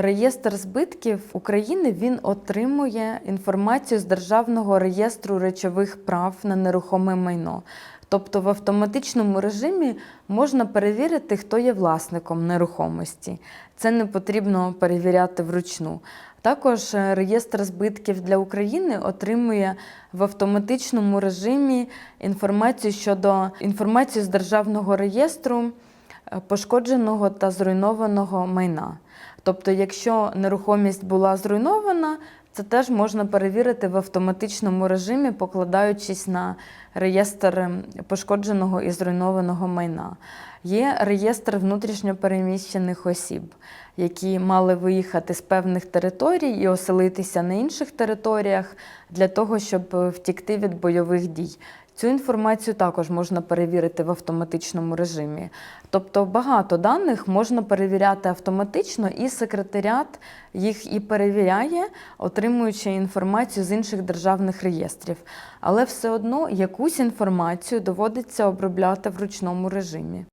Реєстр збитків України він отримує інформацію з Державного реєстру речових прав на нерухоме майно. Тобто в автоматичному режимі можна перевірити, хто є власником нерухомості. Це не потрібно перевіряти вручну. Також е, реєстр збитків для України отримує в автоматичному режимі інформацію щодо інформації з державного реєстру е, пошкодженого та зруйнованого майна. Тобто, якщо нерухомість була зруйнована, це теж можна перевірити в автоматичному режимі, покладаючись на реєстр ем, пошкодженого і зруйнованого майна. Є реєстр внутрішньопереміщених осіб, які мали виїхати з певних територій і оселитися на інших територіях для того, щоб е, втікти від бойових дій. Цю інформацію також можна перевірити в автоматичному режимі. Тобто багато даних можна перевіряти автоматично, і секретаріат їх і перевіряє, отримуючи інформацію з інших державних реєстрів. Але все одно якусь інформацію доводиться обробляти в ручному режимі.